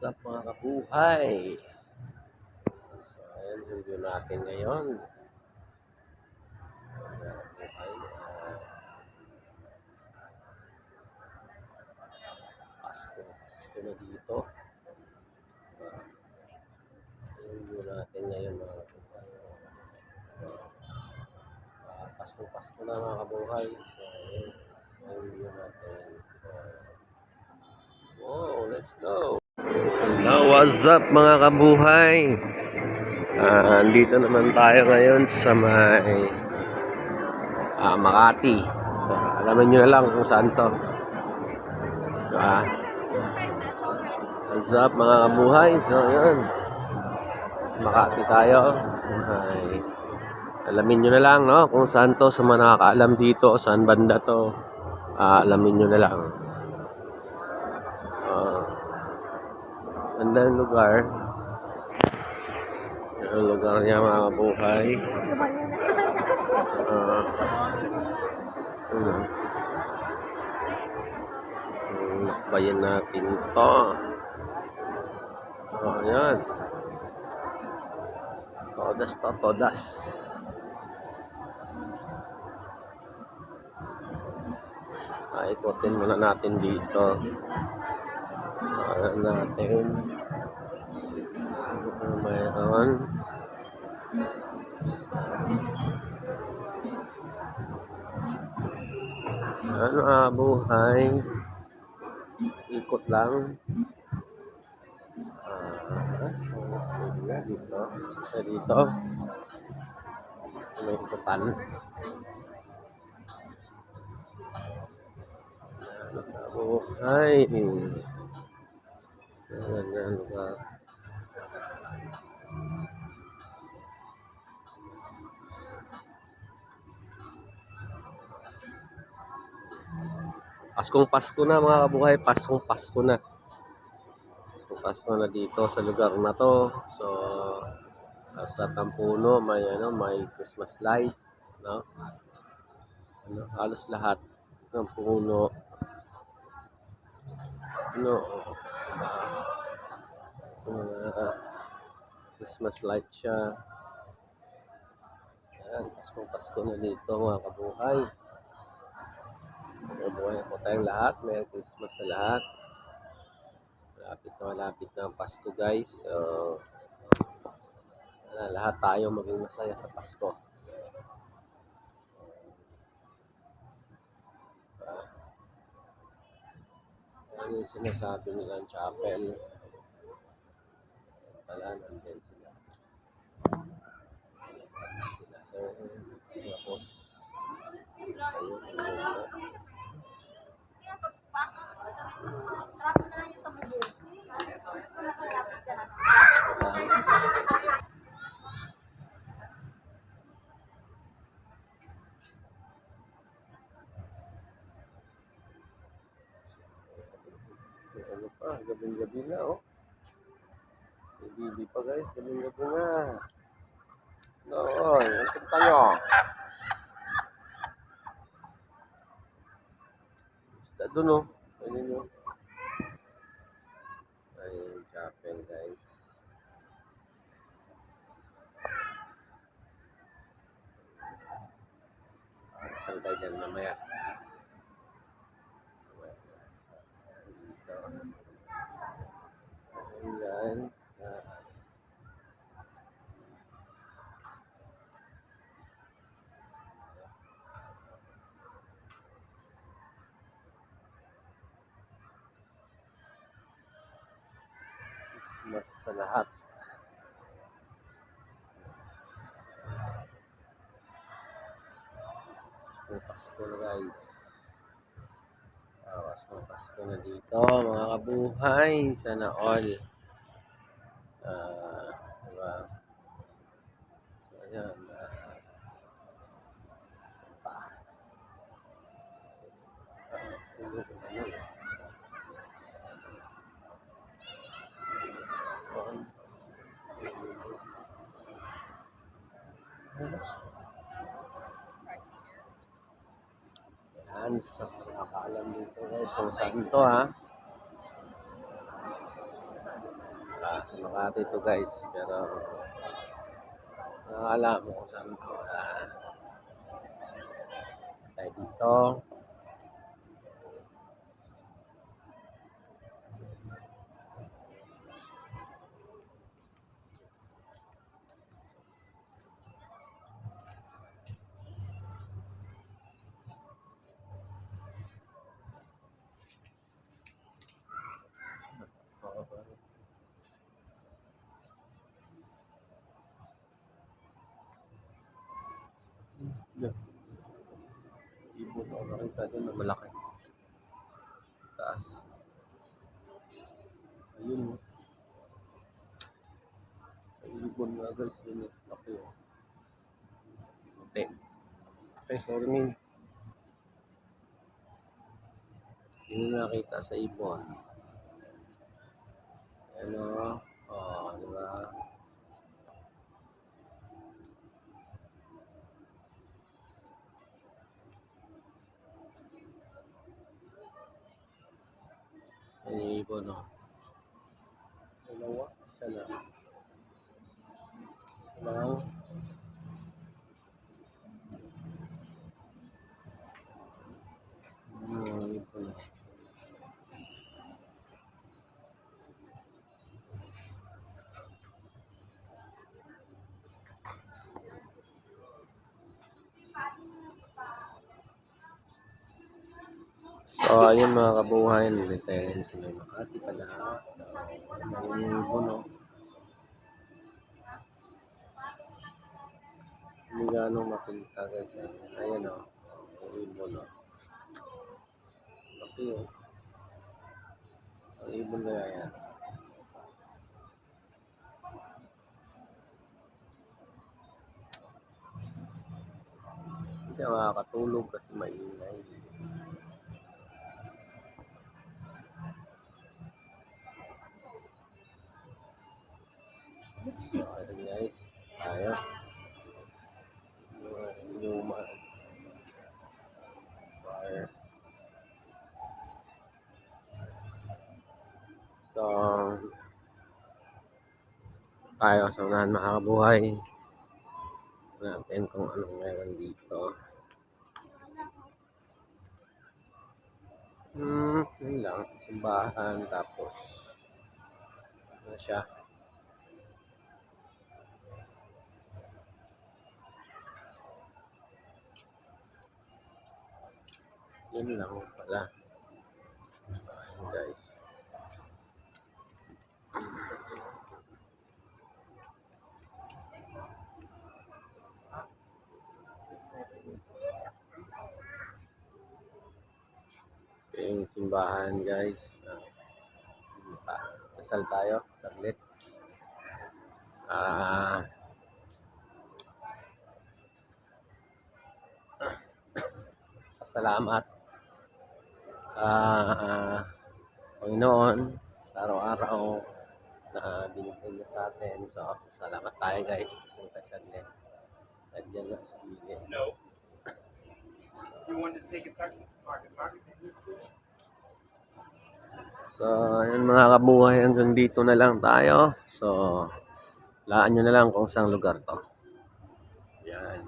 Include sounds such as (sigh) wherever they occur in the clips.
What's up mga kabuhay? So, ayan, review natin ngayon. Mga kabuhay, ah, Pasko, Pasko na dito. Ah, review natin ngayon mga kabuhay. Ah, Pasko, Pasko na mga kabuhay. So, ayan, review natin. Ah, Wow, let's go! Hello, what's up mga kabuhay? Ah, andito naman tayo ngayon sa may ah, Makati. So, alaman nyo na lang kung saan to. Ah, what's up mga kabuhay? So, yun. Makati tayo. Ay, alamin nyo na lang, no? Kung saan to, sa mga nakakaalam dito, saan banda to. Ah, alamin nyo na lang. Ganda ng lugar. Ang lugar niya mga kabuhay. Ah, ano? Natin to. Oh, yan. Todas to, todas. Ah, ikutin muna natin dito. Ah, natin. Ano mayroon? Ano ah, buhay? Ikot lang. Ah, dito. Sa dito. May ikutan. Ano ah, buhay? Ayan, yan lugar. Paskong Pasko na mga kabuhay, Paskong Pasko na. Paskong Pasko na dito sa lugar na to. So, sa Tampuno may ano, may Christmas light, no? Ano, halos lahat ng puno. Ano, mga Christmas light siya. Ayan, Paskong Pasko na dito mga kabuhay. Mabuhay po tayong lahat. Merry Christmas sa lahat. Malapit na malapit na ang Pasko guys. So, sana lahat tayo maging masaya sa Pasko. Ah, Ano yung sinasabi nilang chapel? Pala, nandun sila. Sila. So, tapos, ayun, ayun. May ano pa, gabing-gabi na, oh. Bibi pa, guys. Gabing-gabi na. Noon, ang punta nyo. Basta doon, oh. Ano nyo. Ay, chapel, guys. Saan tayo dyan mamaya? Dito. Ayun, guys. Ah, Christmas sa lahat. Pasko, Pasko na guys. Pasko, Pasko na dito mga kabuhay. Sana all. Ah, diba? So, ayan. ah, pa. Ah, tuloy ko na yun. On. Yan, sa nakakaalam dito guys kung saan to ha. Sa Makati to guys. Pero nakakala mo kung saan to. Ah, tayo dito. Yeah. Ibon ako nakita dyan na malaki. Taas. Ayun. oh. Ay, ibon nga guys. Yun oh. Laki oh. Puti. Okay, sorry min. Yun yung nakita sa ibon. Ano? Yan So, ayun mga kabuhay, nilitayin sa may Makati pala. Yung ibon, no? Hindi gano'ng makita guys. Ayan, no? Yung ibon, no? Laki, oh. Ang ibon kaya yan. Hindi makakatulog kasi maingay. So, ayun guys. Tayo. Luma. Fire. So, tayo sa unahan makakabuhay. Natin kung anong meron dito. Hmm, yun lang. Simbahan, tapos ano siya. Yun lang pala. Ayun guys. Yung simbahan guys. Ah, Dasal tayo. Saglit. Ah, salamat ah, Panginoon sa araw-araw na binigay niya sa atin. So, salamat tayo guys. Gusto tayo saglit. Nandiyan na sa gilid. No. (coughs) You wanted to take a taxi Market Market? So, ayun mga kabuhay, hanggang dito na lang tayo. So, laan nyo na lang kung saan lugar to. Yan.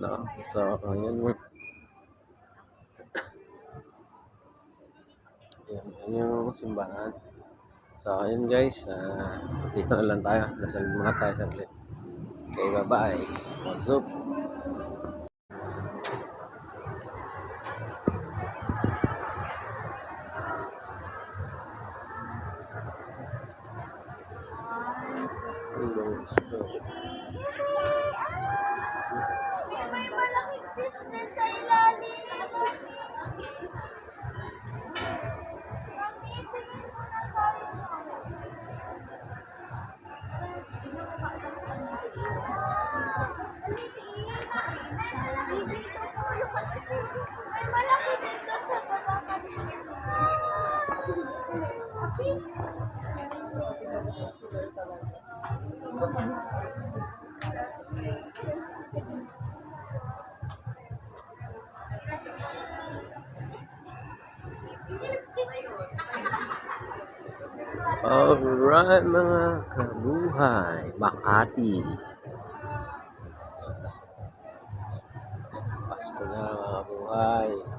No? So, ayun. Yan yung simbahan. So, ayun guys. ah, dito na lang tayo. Dasal muna tayo saglit. Okay, bye-bye. What's up? Alright mga kabuhay, Makati. Pasko na mga kabuhay.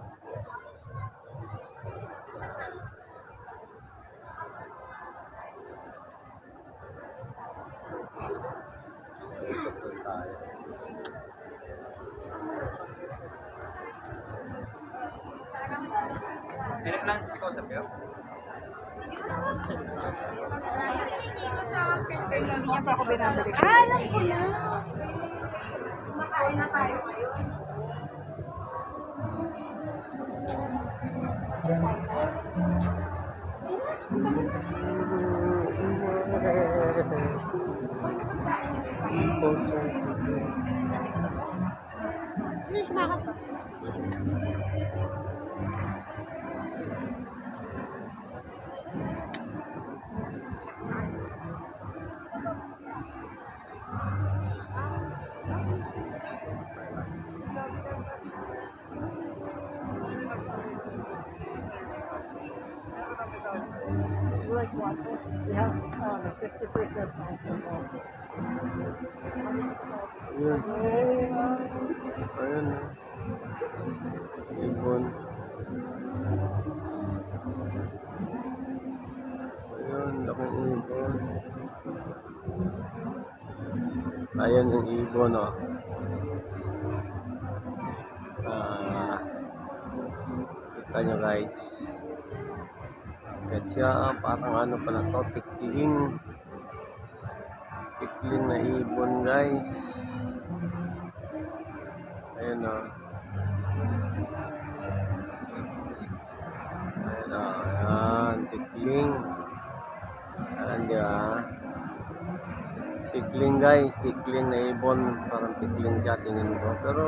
Binabalik. Ah, alam ko na. Kumakain na tayo ngayon. Sino sumakas Like what? We have the 50% alcohol. Ayun na. Ibon. Ayun, laking ibon. Ayun yung ibon, oh. Ah, kita nyo guys. Siya, parang ano pala to, tikling. Tikling na ibon guys. Ayun o. Ayun o. Ayan. Tikling. Ayan di ba? Tikling guys. Tikling na ibon. Parang tikling siya tingin ko. Pero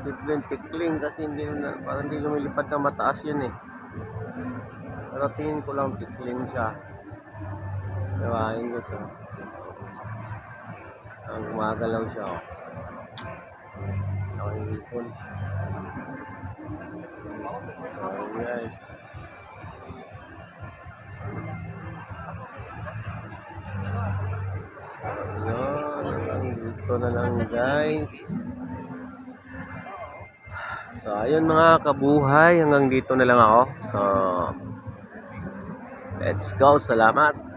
simpleng tikling kasi hindi na, parang hindi lumilipad na mataas yun eh. Pero tingin ko lang tikling siya. Diba? Yun guys. Ang gumagalaw siya oh. So guys. So. Hanggang dito na lang guys. So, ayun mga kabuhay. Hanggang dito na lang ako. So, let's go. Salamat.